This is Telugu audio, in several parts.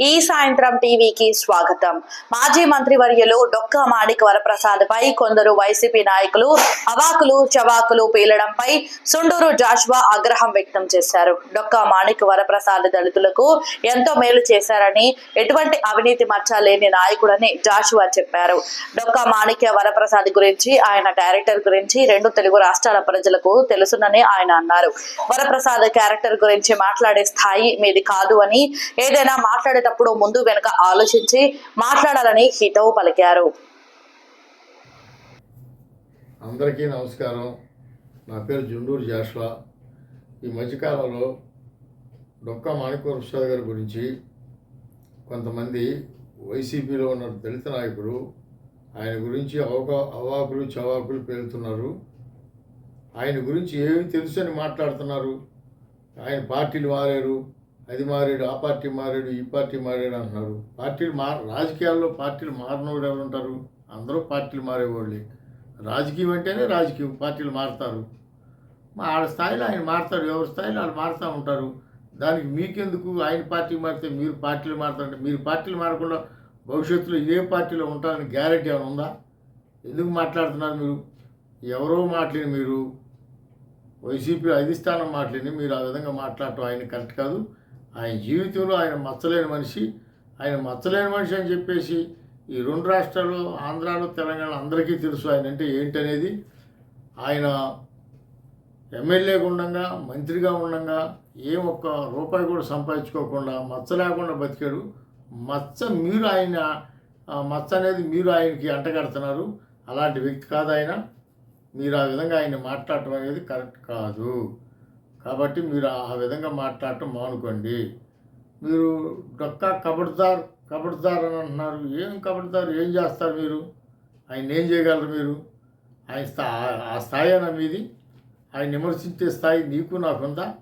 ఈ సాయంత్రం టీవీకి స్వాగతం. మాజీ మంత్రివర్యులు డొక్కా మాణిక వరప్రసాద్ పై కొందరు వైసీపీ నాయకులు అవాకులు చవాకులు పీలడంపై సుండూరు జాషువా ఆగ్రహం వ్యక్తం చేశారు. డొక్కా మాణిక వరప్రసాద్ దళితులకు ఎంతో మేలు చేశారని ఎటువంటి అవినీతి మచ్చ లేని నాయకుడని జాషువా చెప్పారు. డొక్కా మాణిక్య వరప్రసాద్ గురించి ఆయన డైరెక్టర్ గురించి రెండు తెలుగు రాష్ట్రాల ప్రజలకు తెలుసునని ఆయన అన్నారు. వరప్రసాద్ క్యారెక్టర్ గురించి మాట్లాడే స్థాయి మీది కాదు అని ఏదైనా మాట్లాడేటప్పుడు ముందు వెనుక ఆలోచించి మాట్లాడాలని హితవు పలికారు. అందరికీ నమస్కారం. నా పేరు జుండూరు జాషువా ఈ మధ్యకాలంలో డొక్కా మాణిక్య ప్రసాద్ గారి గురించి కొంతమంది వైసీపీలో ఉన్న దళిత నాయకులు ఆయన గురించి అవకా అవాకులు చవాకులు పేలుతున్నారు. ఆయన గురించి ఏమి తెలుసు అని మాట్లాడుతున్నారు? ఆయన పార్టీలు మారారు. అది మారాడు ఆ పార్టీ మారాడు ఈ పార్టీ మారాడు అంటున్నారు. పార్టీలు మా రాజకీయాల్లో పార్టీలు మారినోడు ఎవరు ఉంటారు? అందరూ పార్టీలు మారేవాళ్ళే. రాజకీయం అంటేనే రాజకీయం పార్టీలు మారుతారు. మా ఆడ స్థాయిలో ఆయన మారుతారు ఎవరి స్థాయిలో వాళ్ళు మారుతూ ఉంటారు. దానికి మీకెందుకు? ఆయన పార్టీ మారితే మీరు పార్టీలు మారుతారంటే మీరు పార్టీలు మారకుండా భవిష్యత్తులో ఏ పార్టీలో ఉంటారని గ్యారెంటీ ఏమైనా ఉందా? ఎందుకు మాట్లాడుతున్నారు మీరు? ఎవరో మాట్లాడి మీరు వైసీపీ అధిష్టానం మాట్లాడి మీరు ఆ విధంగా మాట్లాడటం ఆయన కరెక్ట్ కాదు. ఆయన జీవితంలో ఆయన మచ్చలేని మనిషి ఆయన మచ్చలేని మనిషి అని చెప్పేసి ఈ రెండు రాష్ట్రాలు ఆంధ్రాలో తెలంగాణ అందరికీ తెలుసు ఆయన అంటే ఏంటనేది. ఆయన ఎమ్మెల్యేగా ఉండగా మంత్రిగా ఉండగా ఏ ఒక్క రూపాయి కూడా సంపాదించుకోకుండా మచ్చ లేకుండా బతికాడు. మచ్చ మీరు ఆయన మచ్చ అనేది మీరు ఆయనకి అంటగడుతున్నారు. అలాంటి వ్యక్తి కాదు ఆయన. మీరు ఆ విధంగా ఆయన మాట్లాడటం అనేది కరెక్ట్ కాదు. కాబట్టి మీరు ఆ విధంగా మాట్లాడటం మానుకోండి. మీరు డొక్కా కబడ్దార్ కబడ్దార్ అని అంటున్నారు. ఏం కబడ్దార్ ఏం చేస్తారు మీరు? ఆయన ఏం చేయగలరు మీరు? ఆయన స్థా ఆ స్థాయి అయినా మీది. ఆయన విమర్శించే స్థాయి నీకు నాకుందా.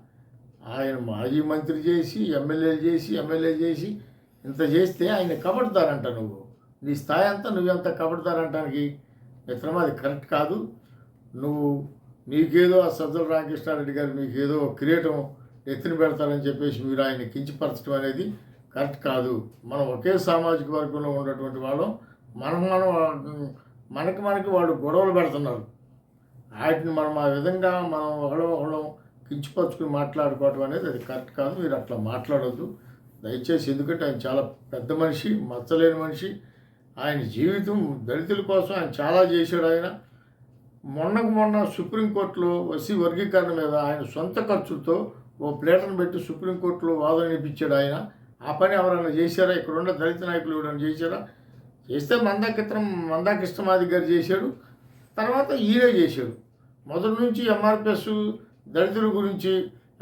ఆయన మాజీ మంత్రి చేసి ఎమ్మెల్యేలు చేసి ఎమ్మెల్యే చేసి ఇంత చేస్తే ఆయన కబడతారంట నువ్వు. నీ స్థాయి అంతా నువ్వెంత కబడతారంటానికి? మిత్రమా అది కరెక్ట్ కాదు. నువ్వు మీకేదో ఆ సజ్జల రామకృష్ణారెడ్డి గారు మీకేదో కిరీటం ఎత్తిన పెడతారని చెప్పేసి మీరు ఆయన కించపరచడం అనేది కరెక్ట్ కాదు. మనం ఒకే సామాజిక వర్గంలో ఉన్నటువంటి వాళ్ళం. మనం మనం మనకి మనకి వాళ్ళు గొడవలు పెడుతున్నారు. వాటిని మనం ఆ విధంగా మనం ఒకళ్ళు ఒకళ్ళు కించపరచుకుని మాట్లాడుకోవటం అనేది అది కరెక్ట్ కాదు. మీరు అట్లా మాట్లాడొద్దు. దయచేసి ఎందుకంటే ఆయన చాలా పెద్ద మనిషి మచ్చలేని మనిషి. ఆయన జీవితం దళితుల కోసం ఆయన చాలా చేశాడు ఆయన. మొన్నకు మొన్న సుప్రీంకోర్టులో వసీ వర్గీకరణ మీద ఆయన సొంత ఖర్చుతో ఓ ప్లేటర్ను పెట్టి సుప్రీంకోర్టులో వాదన వినిపించాడు ఆయన. ఆ పని ఎవరైనా చేశారా? ఇక్కడ ఉన్న దళిత నాయకులు ఎవరైనా చేశారా? చేస్తే మందాకిత్రం మందాకృష్ణమాది గారు చేశాడు. తర్వాత ఈయనే చేశాడు. మొదటి నుంచి ఎంఆర్పిఎస్ దళితుల గురించి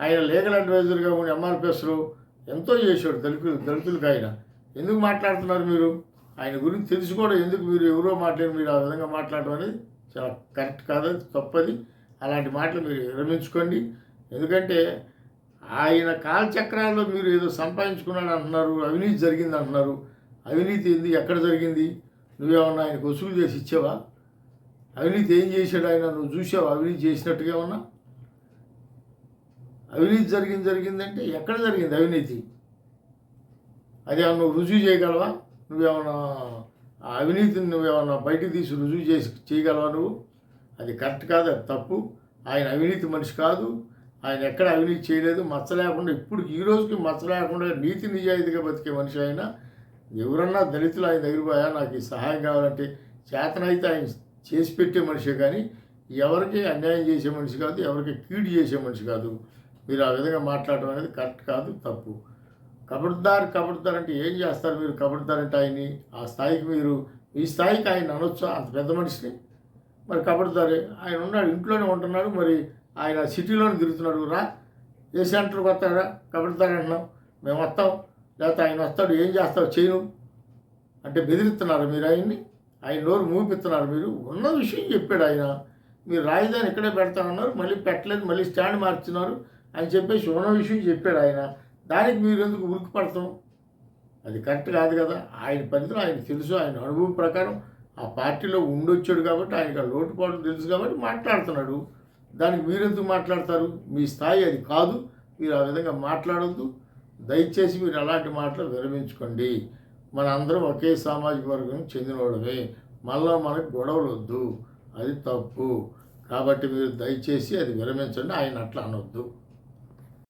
ఆయన లీగల్ అడ్వైజర్గా ఉన్న ఎంఆర్పిఎస్లో ఎంతో చేశాడు దళితులు దళితులకు ఆయన. ఎందుకు మాట్లాడుతున్నారు మీరు? ఆయన గురించి తెలుసుకోవడం ఎందుకు మీరు ఎవరో మాట్లాడి మీరు ఆ విధంగా మాట్లాడడం అనేది చాలా కరెక్ట్ కాదు తప్పది. అలాంటి మాటలు మీరు విరమించుకోండి. ఎందుకంటే ఆయన కాలచక్రాల్లో మీరు ఏదో సంపాదించుకున్నాడు అంటున్నారు అవినీతి జరిగింది అంటున్నారు. అవినీతి ఏంది? ఎక్కడ జరిగింది? నువ్వేమన్నా ఆయనకు వసూలు చేసి ఇచ్చావా? అవినీతి ఏం చేశాడు ఆయన? నువ్వు చూసావా? అవినీతి చేసినట్టుగా ఉన్నా అవినీతి జరిగింది జరిగిందంటే ఎక్కడ జరిగింది అవినీతి? అది నువ్వు రుజువు చేయగలవా? నువ్వేమన్నా ఆ అవినీతిని నువ్వేమన్నా బయటకు తీసి రుజువు చేసి చేయగలవా నువ్వు? అది కరెక్ట్ కాదు అది తప్పు. ఆయన అవినీతి మనిషి కాదు. ఆయన ఎక్కడ అవినీతి చేయలేదు. మచ్చ లేకుండా ఇప్పుడు ఈ రోజుకి మచ్చ లేకుండా నీతి నిజాయితీగా బతికే మనిషి ఆయన ఎవరన్నా దళితులు ఆయన దగ్గర పోయా నాకు ఈ సహాయం కావాలంటే చేతనైతే ఆయన చేసి పెట్టే మనిషే కానీ ఎవరికి అన్యాయం చేసే మనిషి కాదు ఎవరికి కీడు చేసే మనిషి కాదు. మీరు ఆ విధంగా మాట్లాడడం అనేది కరెక్ట్ కాదు తప్పు. కబడ్దార్ కబడ్దార్ అంటే ఏం చేస్తారు మీరు? కబడ్దార్ అంటే ఆయన్ని ఆ స్థాయికి మీరు ఈ స్థాయికి ఆయన అనొచ్చు? అంత పెద్ద మనిషిని. మరి కబడ్దారే ఆయన ఉన్నాడు ఇంట్లోనే ఉంటున్నాడు మరి ఆయన సిటీలోనే తిరుగుతున్నాడు రా. ఏ సెంటర్కి వస్తాడా? కబడ్దార్ అంటున్నాం. మేము వస్తాం. లేకపోతే ఆయన వస్తాడు ఏం చేస్తావు చేయను. అంటే బెదిరిస్తున్నారు మీరు ఆయన్ని. ఆయన నోరు మూపిస్తున్నారు మీరు. ఉన్న విషయం చెప్పాడు ఆయన. మీరు రాజధాని ఇక్కడే పెడతామన్నారు మళ్ళీ పెట్టలేదు మళ్ళీ స్టాండ్ మార్చున్నారు అని చెప్పేసి ఉన్న విషయం చెప్పాడు ఆయన. దానికి మీరు ఎందుకు ఉరికి పడతాం? అది కరెక్ట్ కాదు కదా. ఆయన పరిధిలో ఆయన తెలుసు ఆయన అనుభవం ప్రకారం ఆ పార్టీలో ఉండొచ్చాడు కాబట్టి ఆయనకు ఆ లోటుపాట్లు తెలుసు కాబట్టి మాట్లాడుతున్నాడు. దానికి మీరెందుకు మాట్లాడతారు? మీ స్థాయి అది కాదు. మీరు ఆ విధంగా మాట్లాడొద్దు. దయచేసి మీరు అలాంటి మాటలు విరమించుకోండి. మన అందరం ఒకే సామాజిక వర్గం చెందినవాడమే మళ్ళా మనకు గొడవలు వద్దు అది తప్పు. కాబట్టి మీరు దయచేసి అది విరమించండి. ఆయన అట్లా అనొద్దు.